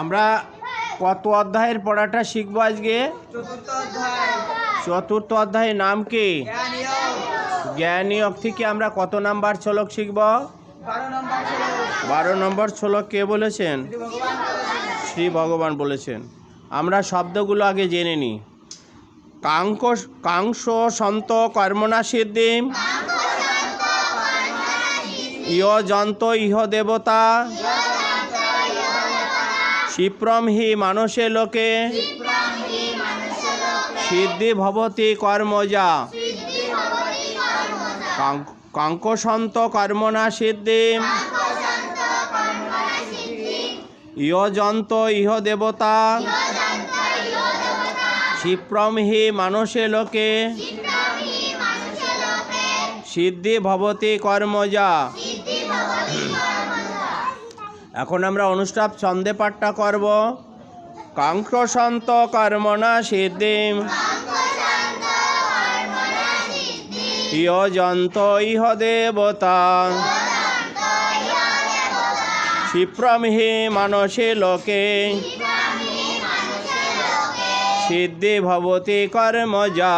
আমরা কত অধ্যায়ের পড়াটা শিখব আজকে? চতুর্থ অধ্যায়ের নাম কি? জ্ঞান ইয়োগ জ্ঞানী অক থেকে আমরা কত নাম্বার শ্লোক শিখব? বারো নম্বর ছিল বারো নম্বর শ্লোক কে বলেছেন? শ্রী ভগবান বলেছেন, আমরা শব্দগুলো আগে জেনে নিই। কাঙ্ক কাংস সন্ত কর্মণা সিদ্ধি ইহ যন্ত ইহ দেবতা। ক্ষিপ্রম হি মানুষে লোকে। সিদ্ধি ভবতি কর্মজা কাঙ্ক- কাঙ্কসন্ত কর্মণা সিদ্ধি। ইহ যন্ত ইহ দেবতা। ক্ষিপ্রম হি মানুষে লোকে। সিদ্ধি ভবতি কর্মজা এখন আমরা অনুষ্ঠাপ ছন্দে পাঠটা করব। কাঙ্ক্ষসন্ত কর্মণা সিদ্ধি। ইহ যন্ত ইহ দেবতা। ক্ষিপ্রম হি মানসে লোকে। সিদ্ধি ভবতি কর্মজা।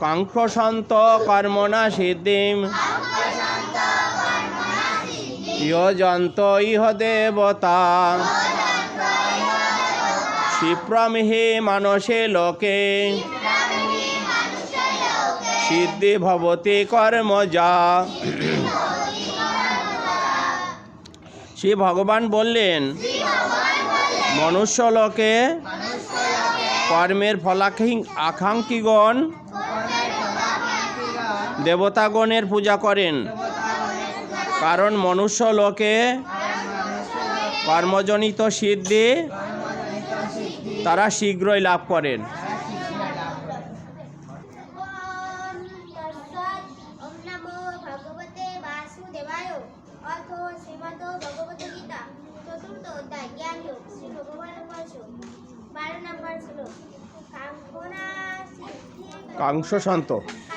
কাঙ্ক্ষসন্ত কর্মণা সিদ্ধি। ইহ যন্ত, ইহ দেবতা। ক্ষিপ্রম হি মানসে লোকে। সিদ্ধি ভবতি কর্মজা। শ্রী ভগবান বললেন, মনুষ্য লোকে কর্মের ফলাকাঙ্ক্ষী আকাঙ্ক্ষীগণ দেবতাগণের পূজা করেন। কারণ মনুষ্য লোকে কর্মজনিত সিদ্ধি তারা শীঘ্রই লাভ করেন। ওম তৎসৎ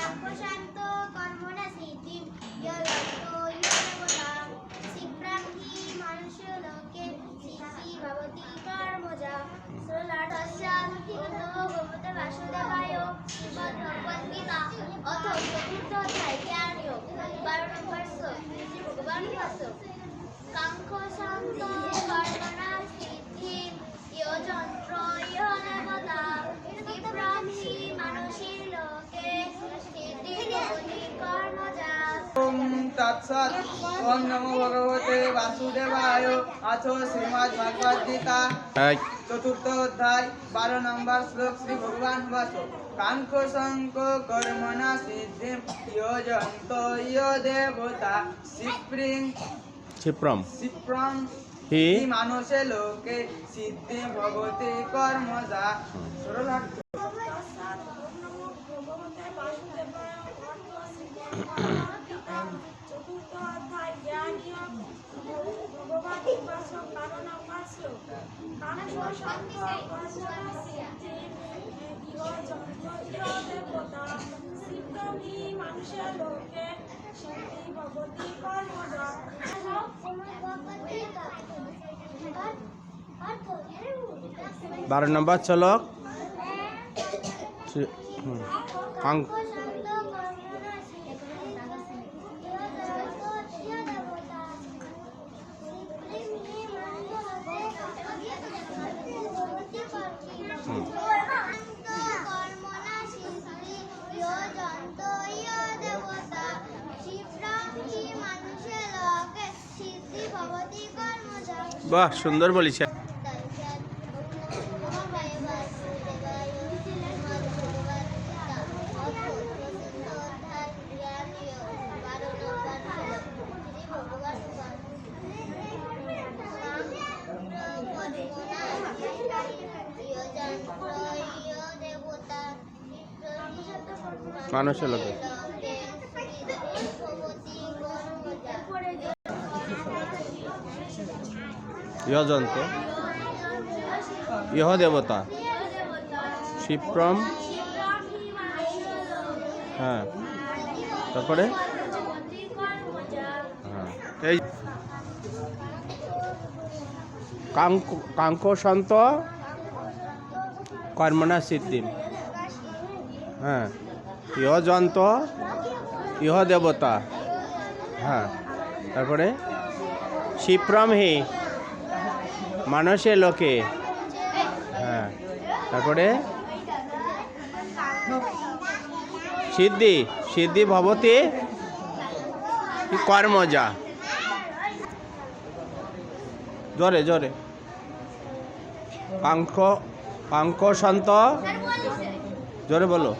বারো নম্বর শ্লোক ভগবান কর্মণা সিদ্ধি ইয়যন্ত্র ইয়দেবতা শিপ্রাঙ্গি তৎসৎ ওম নমো ভগবতে বাসুদেবায় আছো শ্রীমদ্ ভগবদ গীতা। চতুর্থ অধ্যায় বারো নম্বর শ্লোক শ্রী ভগবান বাস। কাঙ্ক শঙ্ক কর্মণা সিদ্ধি ইয়জন্ত ইয় দেবতা শিপ্রিং। ক্ষিপ্রম শিপ্রং হি। মানুষে লোকে সিদ্ধি ভগবতী কর্মজা সরলার্থ চতুর্থ অধ্যায় জ্ঞানীয় ভগবান উপাসক বারো নম্বর শ্লোক কাঙ্ক্ষ শঙ্খ কর্মণা সিদ্ধি ইহ যন্ত্র ইহ দেবতা সিদ্ধি মানুষের লোকে সিদ্ধি ভগবতী কর্মজা বারো নম্বর শ্লোক বাহ সুন্দর বলেছে মানুষের লোকে ইহজন্ত। ইহ দেবতা শিপ্রম। হ্যাঁ। তারপরে? হ্যাঁ। এই কাঙ্ক কাঙ্ক সন্ত কর্মণা সিদ্ধিম হ্যাঁ। ইহ যন্ত ইহ দেবতা হ্যাঁ। তারপরে? শিপ্রম হি। মানুষে লোকে। হ্যাঁ তারপরে? সিদ্ধি সিদ্ধি ভবতি কর্মজা জোরে জোরে। কাঙ্ক কাঙ্ক সন্ত জোরে বলো।